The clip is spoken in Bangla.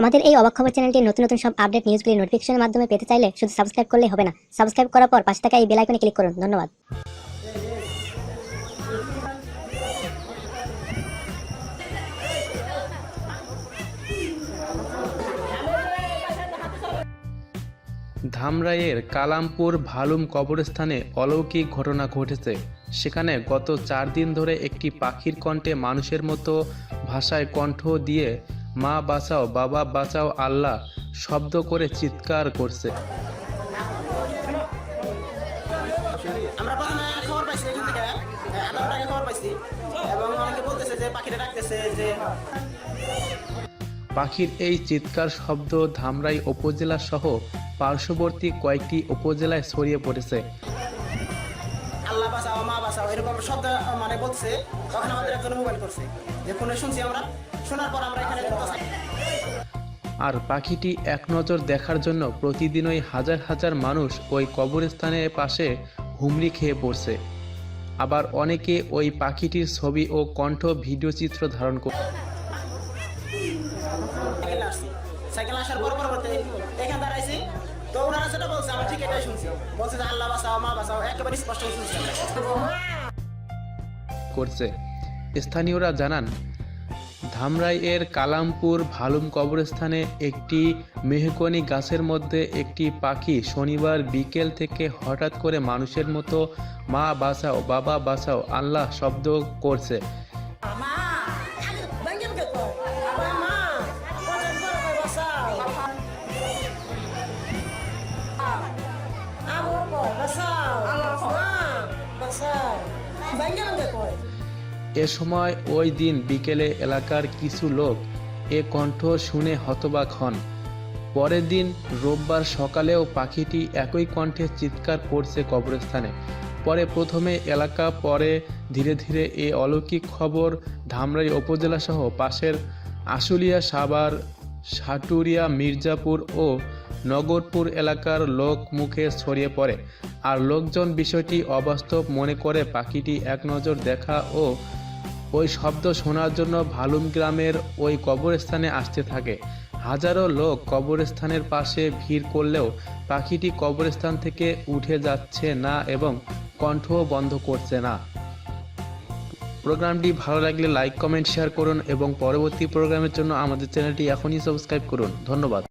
আমাদের এই অবাক খবর চ্যানেলটির নতুন নতুন সব আপডেট নিউজগুলি নোটিফিকেশনের মাধ্যমে পেতে চাইলে শুধু সাবস্ক্রাইব করলে হবে না। সাবস্ক্রাইব করার পর পাশে থাকা এই বেল আইকনে ক্লিক করুন। ধন্যবাদ। ধামরাইয়ের কালামপুর ভালুম কবরস্থানে অলৌকিক ঘটনা ঘটেছে। সেখানে গত চার দিন ধরে একটি পাখির কণ্ঠে মানুষের মতো ভাষায় কণ্ঠ দিয়ে মা বাঁচাও বাবা বাঁচাও আল্লাহ শব্দ করে চিৎকার করছে। আমরা খবর পাইছি এখান থেকে আধা ঘণ্টা আগে খবর পাইছি। এবং অনেকে বলতেছে যে পাখিটা ডাকতেছে যে পাখির এই চিৎকার শব্দ ধামরাই উপজেলা সহ পার্শ্ববর্তী কয়েকটি উপজেলায় ছড়িয়ে পড়েছে। বাঁচাও এরকম শব্দ মানে বলছে তখন আমাদের একজন মোবাইল করছে। যে ফোনে শুনছি আমরা শোনার পর আমরা এখানে আর পাখিটি এক নজর দেখার জন্য প্রতিদিনই হাজার হাজার মানুষ ওই কবরস্থানের পাশে হুমড়ি খেয়ে পড়ছে। আবার অনেকে ওই পাখিটির ছবি ও কণ্ঠ ভিডিও চিত্র ধারণ করে সাইকেল আসার পর পরবর্তী এখানে দাঁড়াইছি বলছে যে আল্লাহ বাঁচাও মা বাঁচাও একেবারে স্পষ্ট করছে। স্থানীয়রা জানান ধামরাই এর কালামপুর ভালুম কবরস্থানে একটি মেহকনি গাছের মধ্যে একটি পাখি শনিবার বিকেল থেকে হঠাৎ করে মানুষের মতো মা বাঁচাও বাবা বাঁচাও আল্লাহ শব্দ করছে। এ সময় ওই দিন বিকেলে এলাকার কিছু লোক এ কণ্ঠ শুনে হতবাক হন। পরের দিন রোববার সকালেও পাখিটি একই কণ্ঠে চিৎকার করছে কবরস্থানে। পরে প্রথমে এলাকা, পরে ধীরে ধীরে এ অলৌকিক খবর ধামরাই উপজেলা সহ পাশের আশুলিয়া, সাভার, সাটুরিয়া, মির্জাপুর ও নগরপুর এলাকার লোক মুখে ছড়িয়ে পড়ে আর লোকজন বিষয়টি অবাস্তব মনে করে পাখিটি এক নজর দেখা ও ওই শব্দ শোনার জন্য ভালুম গ্রামের ওই কবরস্থানে আসতে থাকে। হাজারো লোক কবরস্থানের পাশে ভিড় করলেও পাখিটি কবরস্থান থেকে উঠে যাচ্ছে না এবং কণ্ঠও বন্ধ করছে না। প্রোগ্রামটি ভালো লাগলে লাইক, কমেন্ট, শেয়ার করুন এবং পরবর্তী প্রোগ্রামের জন্য আমাদের চ্যানেলটি এখনই সাবস্ক্রাইব করুন। ধন্যবাদ।